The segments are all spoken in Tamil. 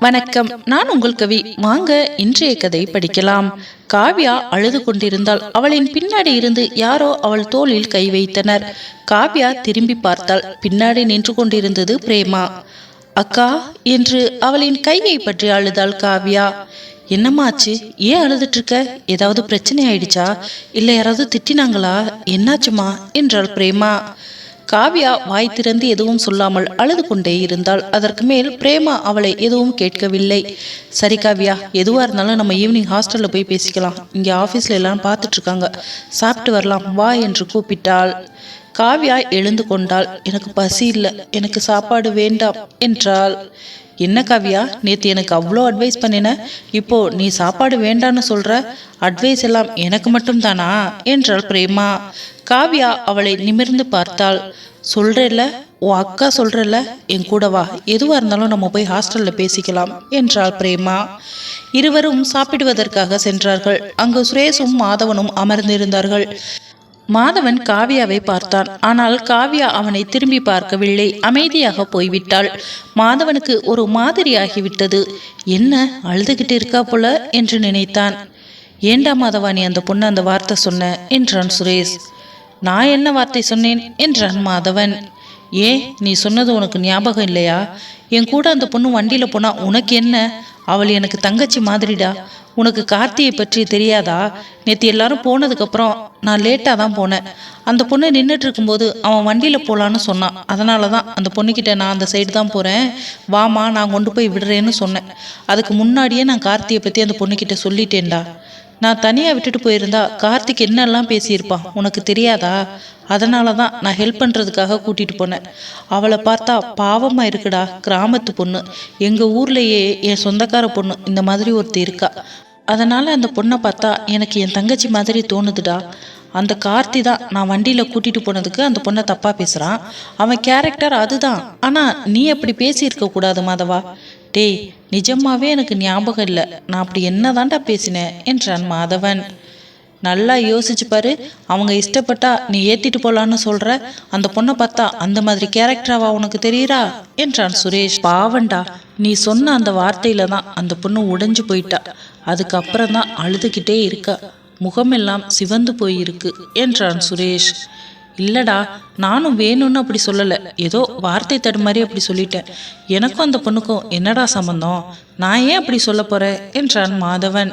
வணக்கம். நான் உங்கள் கவி. வாங்க இன்றைய கதை படிக்கலாம். காவ்யா அழுது கொண்டிருந்தாள். அவளின் பின்னாடி இருந்து யாரோ அவள் தோளில் கை வைத்தனர். காவ்யா திரும்பி பார்த்தாள். பின்னாடி நின்று கொண்டிருந்தது பிரேமா. அக்கா என்று அவளின் கையை பற்றி அழுதாள் காவ்யா. என்னம்மாச்சு? ஏன் அழுதுட்டு இருக்க ஏதாவது பிரச்சனை ஆயிடுச்சா? இல்லை யாராவது திட்டினாங்களா? என்னாச்சுமா என்றாள் பிரேமா. காவ்யா வாய் திறந்து எதுவும் சொல்லாமல் அழுது கொண்டே இருந்தால் அதற்கு மேல் பிரேமா அவளை எதுவும் கேட்கவில்லை. சரி காவ்யா எதுவாக இருந்தாலும் நம்ம ஈவினிங் ஹாஸ்டலில் போய் பேசிக்கலாம். இங்கே ஆஃபீஸில் எல்லாம் பார்த்துட்டு இருக்காங்க சாப்பிட்டு வரலாம் வா என்று கூப்பிட்டாள். காவ்யா எழுந்து கொண்டாள். எனக்கு பசி இல்லை எனக்கு சாப்பாடு வேண்டாம் என்றாள். என்ன காவியா? நேற்று எனக்கு அவ்வளோ அட்வைஸ் பண்ணின. இப்போ நீ சாப்பாடு வேண்டான்னு சொல்ற? அட்வைஸ் எல்லாம் எனக்கு மட்டும் தானா என்றாள் பிரேமா. காவ்யா அவளை நிமிர்ந்து பார்த்தாள். சொல்றேல்ல? உன் அக்கா சொல்றல என் கூட வா. எதுவாக இருந்தாலும் நம்ம போய் ஹாஸ்டலில் பேசிக்கலாம் என்றாள் பிரேமா. இருவரும் சாப்பிடுவதற்காக சென்றார்கள். அங்கு சுரேஷும் மாதவனும் அமர்ந்திருந்தார்கள். மாதவன் காவியாவை பார்த்தான். ஆனால் காவியா அவனை திரும்பி பார்க்கவில்லை. அமைதியாக போய்விட்டாள். மாதவனுக்கு ஒரு மாதிரியாகிவிட்டது. என்ன அழுதுகிட்டு இருக்கா போல? என்று நினைத்தான். ஏண்டா மாதவா நீ அந்த பொண்ணு அந்த வார்த்தை சொன்ன? என்றான் சுரேஷ். நான் என்ன வார்த்தை சொன்னேன்? என்றான் மாதவன். ஏன் நீ சொன்னது உனக்கு ஞாபகம் இல்லையா? என் கூட அந்த பொண்ணு வண்டியில் போனா உனக்கு என்ன? அவள் எனக்கு தங்கச்சி மாதிரிடா. உனக்கு கார்த்தியை பற்றி தெரியாதா? நேற்று எல்லாரும் போனதுக்கப்புறம் நான் லேட்டாக தான் போனேன். அந்த பொண்ணு நின்றுட்டு இருக்கும்போது அவன் வண்டியில் போகலான்னு சொன்னான். அதனால தான் அந்த பொண்ணுக்கிட்ட நான் அந்த சைடு தான் போகிறேன் வாமா நான் கொண்டு போய் விடுறேன்னு சொன்னேன். அதுக்கு முன்னாடியே நான் கார்த்தியை பற்றி அந்த பொண்ணுக்கிட்ட சொல்லிட்டேன்டா. நான் தனியாக விட்டுட்டு போயிருந்தா கார்த்திக் என்னெல்லாம் பேசியிருப்பான் உனக்கு தெரியாதா? அதனால தான் நான் ஹெல்ப் பண்ணுறதுக்காக கூட்டிகிட்டு போனேன். அவளை பார்த்தா பாவமாக இருக்குடா கிராமத்து பொண்ணு. எங்கள் ஊர்லேயே என் சொந்தக்கார பொண்ணு இந்த மாதிரி ஒருத்தர் இருக்கா. அதனால் அந்த பொண்ணை பார்த்தா எனக்கு என் தங்கச்சி மாதிரி தோணுதுடா. அந்த கார்த்தி தான் நான் வண்டியில் கூட்டிகிட்டு போனதுக்கு அந்த பொண்ணை தப்பாக பேசுகிறான் அவன் கேரக்டர் அதுதான். ஆனால் நீ அப்படி பேசியிருக்க கூடாது மாதவா. டேய் நிஜமாவே எனக்கு ஞாபகம் இல்லை. நான் அப்படி என்ன தாண்டா பேசினேன் என்றான் மாதவன். நல்லா யோசிச்சு பாரு அவங்க இஷ்டப்பட்டா நீ ஏத்திட்டு போலான்னு சொல்ற அந்த பொண்ணை பார்த்தா அந்த மாதிரி கேரக்டராவா உனக்கு தெரியுறா? என்றான் சுரேஷ். பாவண்டா நீ சொன்ன அந்த வார்த்தையில தான் அந்த பொண்ணு உடைஞ்சு போயிட்டா. அதுக்கப்புறம் தான் அழுதுகிட்டே இருக்கா. முகமெல்லாம் சிவந்து போயிருக்கு என்றான் சுரேஷ். இல்லடா நானும் வேணும்னு அப்படி சொல்லலை. ஏதோ வார்த்தை தடுமாறி அப்படி சொல்லிட்டேன். எனக்கும் அந்த பொண்ணுக்கும் என்னடா சம்மந்தம் நான் ஏன் அப்படி சொல்ல போறேன்? என்றான் மாதவன்.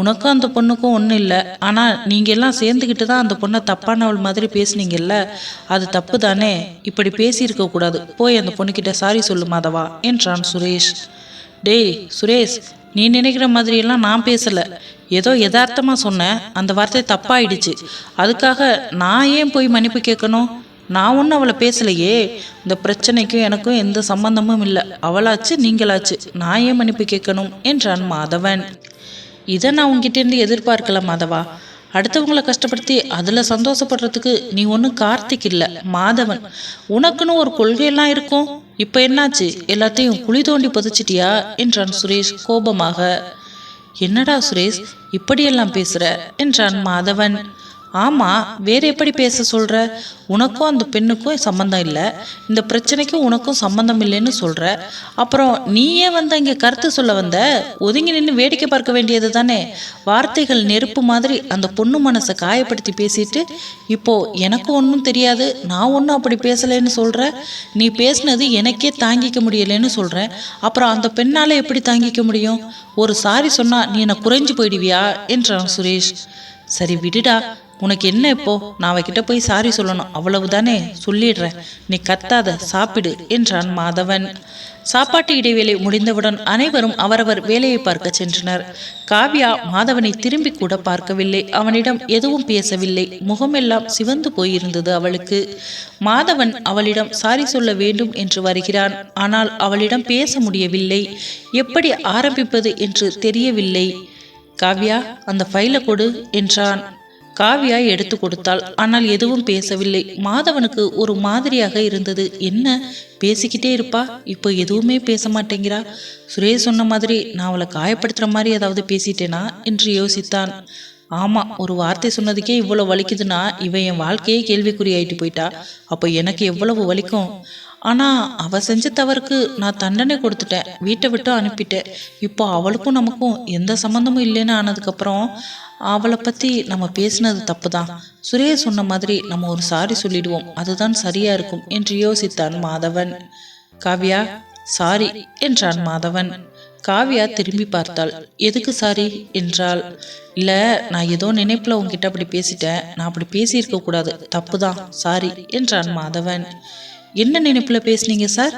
உனக்கும் அந்த பொண்ணுக்கும் ஒன்றும் இல்லை. ஆனால் நீங்கள் எல்லாம் சேர்ந்துக்கிட்டு தான் அந்த பொண்ணை தப்பானவள் மாதிரி பேசுனீங்கல்ல? அது தப்பு தானே? இப்படி பேசியிருக்க கூடாது. போய் அந்த பொண்ணுக்கிட்ட சாரி சொல்லு மாதவா என்றான் சுரேஷ். டேய் சுரேஷ் நீ நினைக்கிற மாதிரியெல்லாம் நான் பேசலை. ஏதோ யதார்த்தமாக சொன்னேன் அந்த வார்த்தை தப்பாயிடுச்சு. அதுக்காக நான் ஏன் போய் மன்னிப்பு கேட்கணும்? நான் ஒன்றும் அவளை பேசலையே. இந்த பிரச்சனைக்கும் எனக்கும் எந்த சம்பந்தமும் இல்லை. அவளாச்சு நீங்களாச்சு. நான் ஏன் மன்னிப்பு கேட்கணும்? என்றான் மாதவன். இதை நான் உங்ககிட்டேருந்து எதிர்பார்க்கல மாதவா. அடுத்தவங்களை கஷ்டப்படுத்தி அதில் சந்தோஷப்படுறதுக்கு நீ ஒன்றும் கார்த்திக் இல்லை மாதவன். உனக்குன்னு ஒரு கொள்கையெல்லாம் இருக்கும். இப்போ என்னாச்சு? எல்லாத்தையும் குழி தோண்டி புதைச்சிட்டியா? என்றான் சுரேஷ் கோபமாக. என்னடா சுரேஷ் இப்படியெல்லாம் பேசுற? என்றான் மாதவன். ஆமாம் வேறு எப்படி பேச சொல்கிற உனக்கும் அந்த பெண்ணுக்கும் சம்மந்தம் இல்லை. இந்த பிரச்சனைக்கும் உனக்கும் சம்மந்தம் இல்லைன்னு சொல்கிற அப்புறம் நீயே வந்து இங்கே கருத்து சொல்ல வந்த? ஒதுங்கி நின்று வேடிக்கை பார்க்க வேண்டியது தானே. வார்த்தைகள் நெருப்பு மாதிரி அந்த பொண்ணு மனசை காயப்படுத்தி பேசிட்டு இப்போது எனக்கு ஒன்றும் தெரியாது நான் ஒன்றும் அப்படி பேசலைன்னு சொல்கிற நீ பேசுனது எனக்கே தாங்கிக்க முடியலைன்னு சொல்கிறேன் அப்புறம் அந்த பெண்ணால் எப்படி தாங்கிக்க முடியும்? ஒரு சாரி சொன்னால் நீ என்னை குறைஞ்சு போயிடுவியா? என்றான் சுரேஷ். சரி விடுடா. உனக்கு என்ன இப்போ? நான் அவகிட்ட போய் சாரி சொல்லணும். அவ்வளவுதானே? சொல்லிடுறேன். நீ கத்தாத சாப்பிடு என்றான் மாதவன். சாப்பாட்டு இடைவேளை முடிந்தவுடன் அனைவரும் அவரவர் வேலையை பார்க்க சென்றனர். காவ்யா மாதவனை திரும்பி கூட பார்க்கவில்லை. அவனிடம் எதுவும் பேசவில்லை. முகமெல்லாம் சிவந்து போயிருந்தது அவளுக்கு. மாதவன் அவளிடம் சாரி சொல்ல வேண்டும் என்று வருகிறான். ஆனால் அவளிடம் பேச முடியவில்லை. எப்படி ஆரம்பிப்பது என்று தெரியவில்லை. காவ்யா அந்த ஃபைலை கொடு என்றான். காவியாய் எடுத்து கொடுத்தாள். ஆனால் எதுவும் பேசவில்லை. மாதவனுக்கு ஒரு மாதிரியாக இருந்தது. என்ன? பேசிக்கிட்டே இருப்பா? இப்போ எதுவுமே பேச மாட்டேங்கிறா? சுரேஷ் சொன்ன மாதிரி நான் அவளை காயப்படுத்துற மாதிரி ஏதாவது பேசிட்டேனா? என்று யோசித்தான். ஆமாம் ஒரு வார்த்தை சொன்னதுக்கே இவ்வளோ வலிக்குதுன்னா இவன் என் வாழ்க்கையே கேள்விக்குறி ஆயிட்டு போயிட்டா. அப்போ எனக்கு எவ்வளவு வலிக்கும்? ஆனால் அவ செஞ்ச தவறுக்கு நான் தண்டனை கொடுத்துட்டேன். வீட்டை விட்டு அனுப்பிட்டேன். இப்போ அவளுக்கும் நமக்கும் எந்த சம்மந்தமும் இல்லைன்னு ஆனதுக்கப்புறம் அவளை பற்றி நம்ம பேசினது தப்பு தான் சுரேஷ் சொன்ன மாதிரி நம்ம ஒரு சாரி சொல்லிடுவோம். அதுதான் சரியா இருக்கும் என்று யோசித்தான் மாதவன். காவ்யா சாரி என்றான் மாதவன். காவ்யா திரும்பி பார்த்தாள். எதுக்கு சாரி? என்றாள். இல்லை நான் ஏதோ நினைப்பில் உங்ககிட்ட அப்படி பேசிட்டேன். நான் அப்படி பேசியிருக்க கூடாது. தப்பு தான் சாரி என்றான் மாதவன். என்ன நினைப்பில் பேசுனீங்க சார்?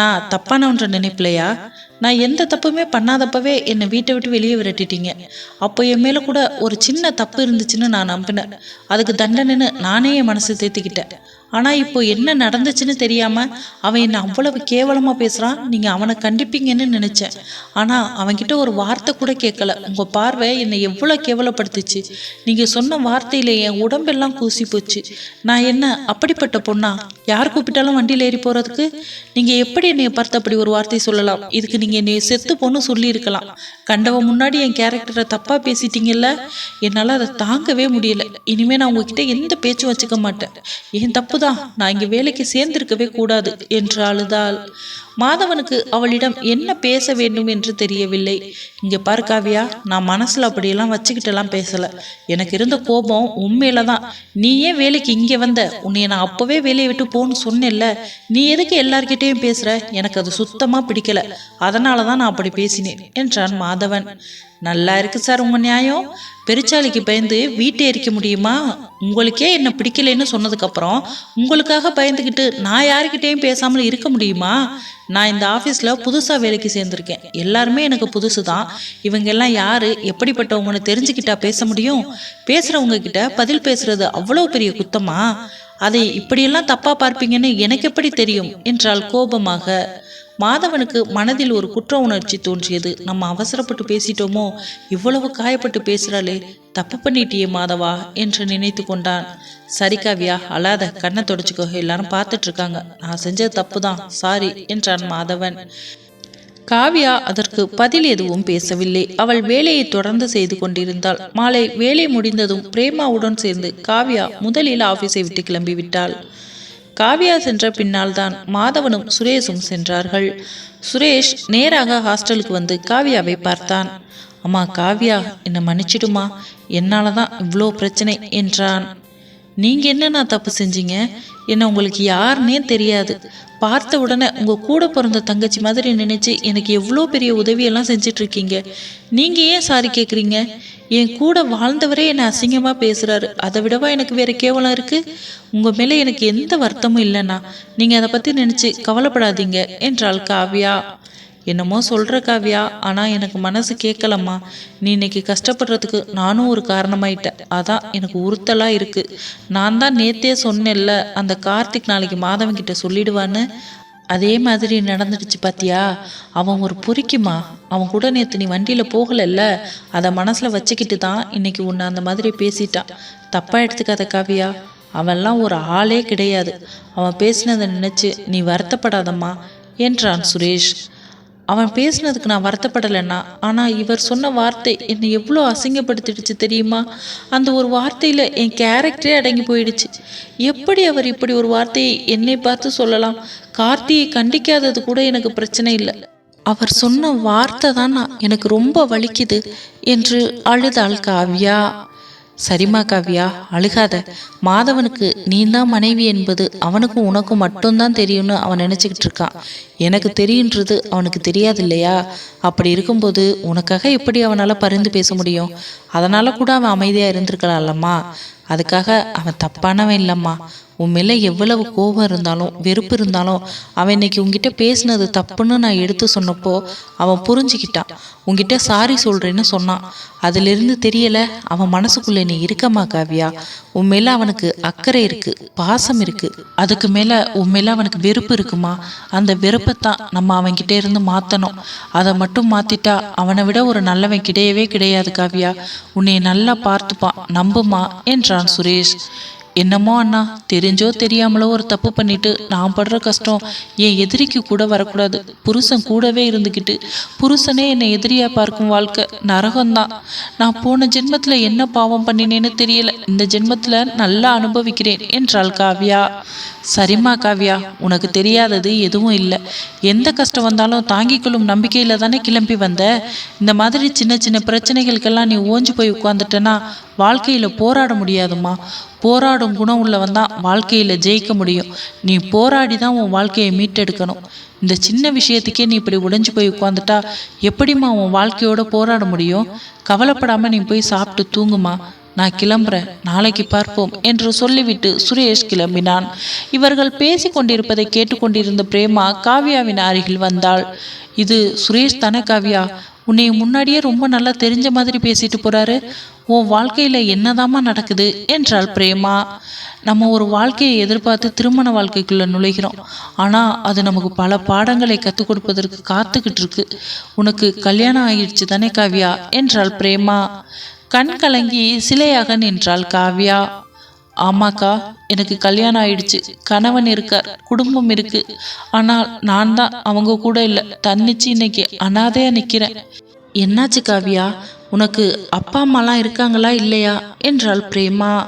நான் தப்பானவன்ற நினைப்பிலையா நான் எந்த தப்புமே பண்ணாதப்பவே என்னை வீட்டை விட்டு வெளியே விரட்டிட்டீங்க. அப்போ என் மேலே கூட ஒரு சின்ன தப்பு இருந்துச்சுன்னு நான் நம்பினேன். அதுக்கு தண்டனைன்னு நானே என் மனசை தேத்திக்கிட்டேன். ஆனால் இப்போ என்ன நடந்துச்சுன்னு தெரியாமல் அவன் என்னை அவ்வளவு கேவலமாக பேசுகிறான் நீங்கள் அவனை கண்டிப்பீங்கன்னு நினச்சேன். ஆனால் அவன்கிட்ட ஒரு வார்த்தை கூட கேட்கல. உங்கள் பார்வை என்னை எவ்வளோ கேவலப்படுத்துச்சு. நீங்கள் சொன்ன வார்த்தையில் என் உடம்பெல்லாம் கூசி போச்சு நான் என்ன அப்படிப்பட்ட பொண்ணா? யார் கூப்பிட்டாலும் வண்டியில் ஏறி போகிறதுக்கு நீங்கள் எப்படி என்னை பார்த்து அப்படி ஒரு வார்த்தை சொல்லலாம்? இதுக்கு நீங்கள் என்னை செத்து பொண்ணு சொல்லியிருக்கலாம். கண்டவன் முன்னாடி என் கேரக்டரை தப்பாக பேசிட்டீங்கல்ல? என்னால் அதை தாங்கவே முடியல. இனிமேல் நான் உங்ககிட்ட எந்த பேச்சும் வச்சுக்க மாட்டேன். என் தப்பு தான் நான் இங்கே வேலைக்கு சேர்ந்திருக்கவே கூடாது என்று அழுதாள். மாதவனுக்கு அவளிடம் என்ன பேச வேண்டும் என்று தெரியவில்லை. இங்கே பாரு காவியா நான் மனசில் அப்படியெல்லாம் வச்சுக்கிட்டெல்லாம் பேசலை. எனக்கு இருந்த கோபம் உண்மையில தான் நீ ஏன் வேலைக்கு இங்கே வந்த? உன்னை நான் அப்போவே வேலையை விட்டு போன்னு சொன்னேன்ல. நீ எதுக்கு எல்லார்கிட்டேயும் பேசுகிற எனக்கு அது சுத்தமாக பிடிக்கல. அதனால தான் நான் அப்படி பேசினேன் என்றான் மாதவன். நல்லா இருக்கு சார் உங்க நியாயம். பெருச்சாளிக்கு பயந்து வீட்டை எரிக்க முடியுமா? உங்களுக்கே என்ன பிடிக்கலைன்னு சொன்னதுக்கப்புறம் உங்களுக்காக பயந்துக்கிட்டு நான் யாருக்கிட்டேயும் பேசாமல் இருக்க முடியுமா? நான் இந்த ஆஃபீஸில் புதுசாக வேலைக்கு சேர்ந்துருக்கேன். எல்லாருமே எனக்கு புதுசு தான் இவங்க எல்லாம் யார்? எப்படிப்பட்டவங்கன்னு தெரிஞ்சுக்கிட்டா பேச முடியும்? பேசுகிறவங்க கிட்ட பதில் பேசுறது அவ்வளோ பெரிய குத்தமா? அதை இப்படியெல்லாம் தப்பாக பார்ப்பீங்கன்னு எனக்கு எப்படி தெரியும்? என்றால் கோபமாக. மாதவனுக்கு மனதில் ஒரு குற்ற உணர்ச்சி தோன்றியது. நம்ம அவசரப்பட்டு பேசிட்டோமோ? இவ்வளவு காயப்பட்டு பேசுறாளே தப்பு பண்ணிட்டியே மாதவா என்று நினைத்து கொண்டான். சரி காவியா அழாத கண்ணை தொடச்சிக்கோ எல்லாரும் பார்த்துட்டு இருக்காங்க. நான் செஞ்சது தப்பு தான் சாரி என்றான் மாதவன். காவியா அதற்கு பதில் எதுவும் பேசவில்லை. அவள் வேலையை தொடர்ந்து செய்து கொண்டிருந்தாள். மாலை வேலை முடிந்ததும் பிரேமாவுடன் சேர்ந்து காவ்யா முதலில் ஆபீஸை விட்டு கிளம்பிவிட்டாள். காவியா சென்ற பின்னால் தான் மாதவனும் சுரேஷும் சென்றார்கள். சுரேஷ் நேராக ஹாஸ்டலுக்கு வந்து காவியாவை பார்த்தான். அம்மா காவியா என்னை மன்னிச்சிடுமா? என்னால தான் இவ்வளோ பிரச்சனை என்றான். நீங்கள் என்னண்ணா தப்பு செஞ்சீங்க? என்ன உங்களுக்கு யாருன்னே தெரியாது. பார்த்த உடனே உங்கள் கூட பிறந்த தங்கச்சி மாதிரி நினச்சி எனக்கு எவ்வளோ பெரிய உதவியெல்லாம் செஞ்சிட்ருக்கீங்க. நீங்கள் ஏன் சாரி கேட்குறீங்க என் கூட வாழ்ந்தவரே என்னை அசிங்கமாக பேசுகிறாரு அதை விடவா எனக்கு வேறு கேவலம் இருக்குது உங்கள் மேலே எனக்கு எந்த வருத்தமும் இல்லைண்ணா. நீங்கள் அதை பற்றி நினச்சி கவலைப்படாதீங்க என்றாள் காவ்யா. என்னமோ சொல்கிற காவியா ஆனால் எனக்கு மனசு கேட்கலம்மா நீ இன்னைக்கு கஷ்டப்படுறதுக்கு நானும் ஒரு காரணமாயிட்டேன். அதான் எனக்கு உறுத்தலாக இருக்குது நான் தான் நேத்தே சொன்னேன்ல அந்த கார்த்திக் நாளைக்கு மாதவன் கிட்ட சொல்லிடுவான்னு. அதே மாதிரி நடந்துடுச்சு பாத்தியா? அவன் ஒரு பொறிக்குமா அவன் கூட நேற்று நீ வண்டியில் போகலைல்ல? அதை மனசில் வச்சுக்கிட்டு தான் இன்னைக்கு உன்னை அந்த மாதிரி பேசிட்டான். தப்பாக எடுத்துக்காத காவியா. அவன்லாம் ஒரு ஆளே கிடையாது. அவன் பேசினதை நினச்சி நீ வருத்தப்படாதம்மா என்றான் சுரேஷ். அவன் பேசினதுக்கு நான் வருத்தப்படலைன்னா ஆனால் இவர் சொன்ன வார்த்தை என்னை எவ்வளோ அசிங்கப்படுத்திடுச்சு தெரியுமா? அந்த ஒரு வார்த்தையில் என் கேரக்டரே அடங்கி போயிடுச்சு. எப்படி அவர் இப்படி ஒரு வார்த்தையை என்னை பார்த்து சொல்லலாம்? கார்த்தியை கண்டிக்காதது கூட எனக்கு பிரச்சனை இல்லை. அவர் சொன்ன வார்த்தை தான் நான் எனக்கு ரொம்ப வலிக்குது என்று அழுதாள் காவ்யா. சரிம்மா காவ்யா அழுகாத. மாதவனுக்கு நீ தான் மனைவி என்பது அவனுக்கும் உனக்கும் மட்டும்தான் தெரியும்னு அவன் நினச்சிக்கிட்டு இருக்கான் எனக்கு தெரியுன்றது அவனுக்கு தெரியாது இல்லையா அப்படி இருக்கும்போது உனக்காக எப்படி அவனால் பரிந்து பேச முடியும்? அதனால் கூட அவன் அமைதியாக இருந்திருக்கலாம்லம்மா. அதுக்காக அவன் தப்பானவன் இல்லைம்மா. உன் மேலே எவ்வளவு கோபம் இருந்தாலும் வெறுப்பு இருந்தாலும் அவன் இன்னைக்கு உங்ககிட்ட பேசினது தப்புன்னு நான் எடுத்து சொன்னப்போ அவன் புரிஞ்சுக்கிட்டான் உங்ககிட்ட சாரி சொல்கிறேன்னு சொன்னான். அதிலிருந்து தெரியல அவன் மனசுக்குள்ளே நீ இருக்கமா காவியா? உன் மேலே அவனுக்கு அக்கறை இருக்கு பாசம் இருக்கு. அதுக்கு மேலே உன் மேலே அவனுக்கு வெறுப்பு இருக்குமா? அந்த வெறுப்பை தான் நம்ம அவன்கிட்ட இருந்து மாற்றணும் அதை மட்டும் மாற்றிட்டா அவனை விட ஒரு நல்லவன் கிடையவே கிடையாது காவியா. உன்னை நல்லா பார்த்துப்பான் நம்புமா? என்றான் சுரேஷ். என்னமோ அண்ணா தெரிஞ்சோ தெரியாமலோ ஒரு தப்பு பண்ணிட்டு நான் படுற கஷ்டம் என் எதிரிக்கு கூட வரக்கூடாது. புருஷன் கூடவே இருந்துக்கிட்டு புருஷனே என்னை எதிரியா பார்க்கும் வாழ்க்கை நரகம்தான். நான் போன ஜென்மத்துல என்ன பாவம் பண்ணினேன்னு தெரியல. இந்த ஜென்மத்துல நல்லா அனுபவிக்கிறேன் என்றாள் காவ்யா. சரிம்மா காவ்யா உனக்கு தெரியாதது எதுவும் இல்லை. எந்த கஷ்டம் வந்தாலும் தாங்கிக் கொள்ளும் நம்பிக்கையில தானே கிளம்பி வந்த? இந்த மாதிரி சின்ன சின்ன பிரச்சனைகளுக்கெல்லாம் நீ ஓஞ்சு போய் உட்காந்துட்டேன்னா வாழ்க்கையில போராட முடியாதும்மா. போராடும் குணம் உள்ளவன் தான் வாழ்க்கையில் ஜெயிக்க முடியும். நீ போராடி தான் உன் வாழ்க்கையை மீட்டெடுக்கணும். இந்த சின்ன விஷயத்துக்கே நீ இப்படி உடைஞ்சு போய் உட்காந்துட்டா எப்படிம்மா உன் வாழ்க்கையோட போராட முடியும்? கவலைப்படாமல் நீ போய் சாப்பிட்டு தூங்குமா? நான் கிளம்புறேன். நாளைக்கு பார்ப்போம் என்று சொல்லிவிட்டு சுரேஷ் கிளம்பினான். இவர்கள் பேசி கொண்டிருப்பதை கேட்டுக்கொண்டிருந்த பிரேமா காவ்யாவின் அருகில் வந்தாள். இது சுரேஷ் தானே காவ்யா? உன்னை முன்னாடியே ரொம்ப நல்லா தெரிஞ்ச மாதிரி பேசிட்டு போறாரு. உன் வாழ்க்கையில என்னதாம்மா நடக்குது? என்றாள் பிரேமா. நம்ம ஒரு வாழ்க்கையை எதிர்பார்த்து திருமண வாழ்க்கைக்குள்ள நுழைகிறோம். ஆனா அது நமக்கு பல பாடங்களை கற்றுக் கொடுப்பதற்கு காத்துக்கிட்டு இருக்கு. உனக்கு கல்யாணம் ஆயிடுச்சு தானே காவ்யா? என்றாள் பிரேமா. கண் கலங்கி சிலையாக நின்றாள் காவ்யா. ஆமாக்கா எனக்கு கல்யாணம் ஆயிடுச்சு. கணவன் இருக்கார் குடும்பம் இருக்கு. ஆனால் நான் தான் அவங்க கூட இல்லை. தன்னிச்சு இன்னைக்கு அனாதையா நிக்கிறேன். என்னாச்சு காவ்யா? உனக்கு அப்பா அம்மாலாம் இருக்காங்களா இல்லையா? என்றாள் பிரேமா.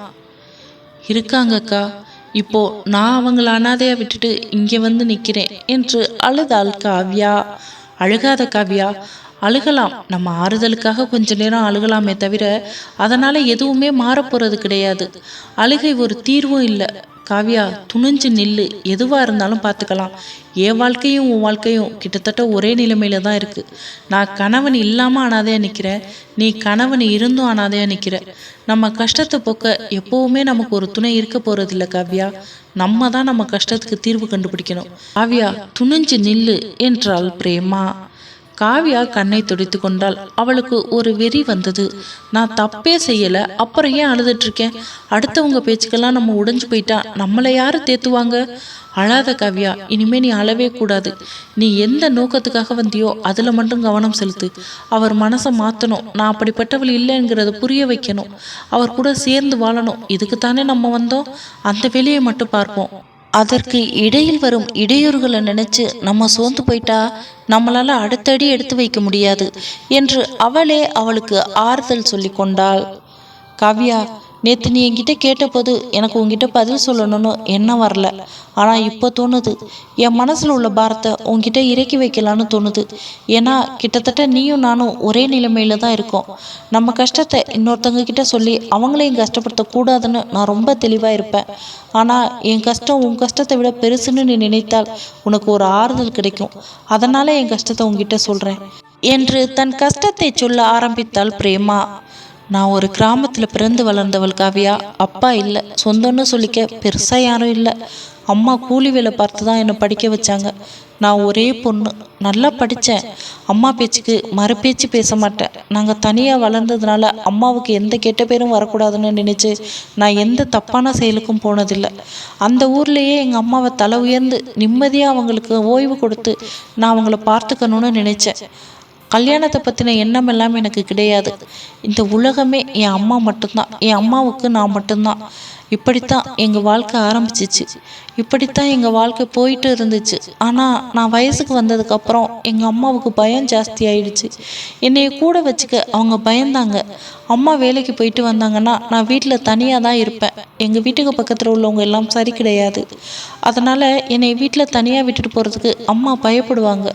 இருக்காங்கக்கா. இப்போ நான் அவங்கள அனாதையா விட்டுட்டு இங்கே வந்து நிற்கிறேன் என்று அழுதாள் காவ்யா. அழுகாத காவ்யா அழுகலாம். நம்ம ஆறுதலுக்காக கொஞ்ச நேரம் அழுகலாமே தவிர அதனால எதுவுமே மாறப்போறது கிடையாது. அழுகை ஒரு தீர்வும் இல்லை. காவியா துணிஞ்சு நில்லு. எதுவாக இருந்தாலும் பார்த்துக்கலாம் என் வாழ்க்கையும் உன் வாழ்க்கையும் கிட்டத்தட்ட ஒரே நிலைமையில தான் இருக்கு. நான் கணவன் இல்லாமல் ஆனாதே நிற்கிறேன் நீ கணவன் இருந்தும் அனாதையா நிற்கிற நம்ம கஷ்டத்தை போக்க எப்பவுமே நமக்கு ஒரு துணை இருக்க போகிறதில்ல காவ்யா. நம்ம தான் நம்ம கஷ்டத்துக்கு தீர்வு கண்டுபிடிக்கணும். காவ்யா துணிஞ்சு நில்லு என்றாள் பிரேமா. காவியா கண்ணை துடித்து கொண்டால் அவளுக்கு ஒரு வெறி வந்தது. நான் தப்பே செய்யல. அப்புறம் ஏன் அழுதுட்டு இருக்கேன்? அடுத்தவங்க பேச்சுக்கெல்லாம் நம்ம உடைஞ்சு போயிட்டா நம்மளை யாரு தேத்துவாங்க? அழாத காவியா இனிமே நீ அழவே கூடாது. நீ எந்த நோக்கத்துக்காக வந்தியோ அதுல மட்டும் கவனம் செலுத்து. அவர் மனசை மாத்தணும். நான் அப்படிப்பட்டவள் இல்லைங்கிறத புரிய வைக்கணும். அவர் கூட சேர்ந்து வாழணும். இதுக்குத்தானே நம்ம வந்தோம்? அந்த வேலையை மட்டும் பார்ப்போம். அதற்கு இடையில் வரும் இடையூறுகளை நினைச்சு நம்ம சோர்ந்து போயிட்டா நம்மளால அடுத்தடி எடுத்து வைக்க முடியாது என்று அவளே அவளுக்கு ஆறுதல் சொல்லி கொண்டாள். காவ்யா நேற்று நீ என்கிட்ட கேட்டபோது எனக்கு உங்ககிட்ட பதில் சொல்லணும்னு என்ன வரல. ஆனால் இப்போ தோணுது. என் மனசில் உள்ள பாரத்தை உங்ககிட்ட இறக்கி வைக்கலான்னு தோணுது. ஏன்னா கிட்டத்தட்ட நீயும் நானும் ஒரே நிலைமையில தான் இருக்கோம். நம்ம கஷ்டத்தை இன்னொருத்தவங்க கிட்ட சொல்லி அவங்களையும் கஷ்டப்படுத்தக்கூடாதுன்னு நான் ரொம்ப தெளிவாக இருப்பேன். ஆனால் என் கஷ்டம் உன் கஷ்டத்தை விட பெருசுன்னு நீ நினைத்தால் உனக்கு ஒரு ஆறுதல் கிடைக்கும். அதனால என் கஷ்டத்தை உங்ககிட்ட சொல்கிறேன் என்று தன் கஷ்டத்தை சொல்ல ஆரம்பித்தாள் பிரேமா. நான் ஒரு கிராமத்தில் பிறந்து வளர்ந்தவள் காவியா. அப்பா இல்லை. சொந்தம்னு சொல்லிக்க பெருசாக யாரும் இல்லை. அம்மா கூலி வேலை பார்த்து தான் என்னை படிக்க வச்சாங்க. நான் ஒரே பொண்ணு. நல்லா படித்தேன் அம்மா பேச்சுக்கு மறுபேச்சு பேச மாட்டேன். நாங்கள் தனியாக வளர்ந்ததுனால அம்மாவுக்கு எந்த கெட்ட பேரும் வரக்கூடாதுன்னு நினச்சி நான் எந்த தப்பான செயலுக்கும் போனதில்லை. அந்த ஊர்லேயே எங்கள் அம்மாவை தலை உயர்ந்து நிம்மதியாக அவங்களுக்கு ஓய்வு கொடுத்து நான் அவங்கள பார்த்துக்கணும்னு நினச்சேன். கல்யாணத்தை பற்றின எண்ணம் எல்லாம் எனக்கு கிடையாது. இந்த உலகமே என் அம்மா மட்டும்தான். என் அம்மாவுக்கு நான் மட்டும்தான். இப்படித்தான் எங்கள் வாழ்க்கை ஆரம்பிச்சிச்சு. இப்படித்தான் எங்கள் வாழ்க்கை போயிட்டு இருந்துச்சு. ஆனால் நான் வயசுக்கு வந்ததுக்கப்புறம் எங்கள் அம்மாவுக்கு பயம் ஜாஸ்தி ஆயிடுச்சு. என்னைய கூட வச்சுக்க அவங்க பயந்தாங்க. அம்மா வேலைக்கு போயிட்டு வந்தாங்கன்னா நான் வீட்டில் தனியாக தான் இருப்பேன். எங்கள் வீட்டுக்கு பக்கத்தில் உள்ளவங்க எல்லாம் சரி கிடையாது. அதனால் என்னை வீட்டில் தனியாக விட்டுட்டு போகிறதுக்கு அம்மா பயப்படுவாங்க.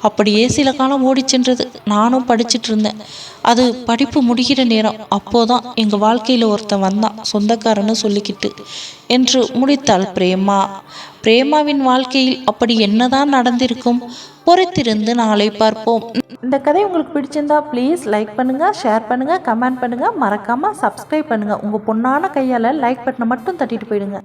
அப்படியே சில காலம் ஓடிச்சென்றது நானும் படிச்சுட்டு இருந்தேன். அது படிப்பு முடிகிற நேரம். அப்போதான் எங்கள் வாழ்க்கையில் ஒருத்தன் வந்தான் சொந்தக்காரன்னு சொல்லிக்கிட்டு. என்று முடித்தாள் பிரேமா. பிரேமாவின் வாழ்க்கையில் அப்படி என்னதான் நடந்திருக்கும்? பொறுத்திருந்து நாளை பார்ப்போம். இந்த கதை உங்களுக்கு பிடிச்சிருந்தா ப்ளீஸ் லைக் பண்ணுங்கள் ஷேர் பண்ணுங்கள் கமெண்ட் பண்ணுங்கள் மறக்காமல் சப்ஸ்கிரைப் பண்ணுங்கள் உங்கள் பொண்ணான கையால் லைக் பட்டனை மட்டும் தட்டிட்டு போயிடுங்க.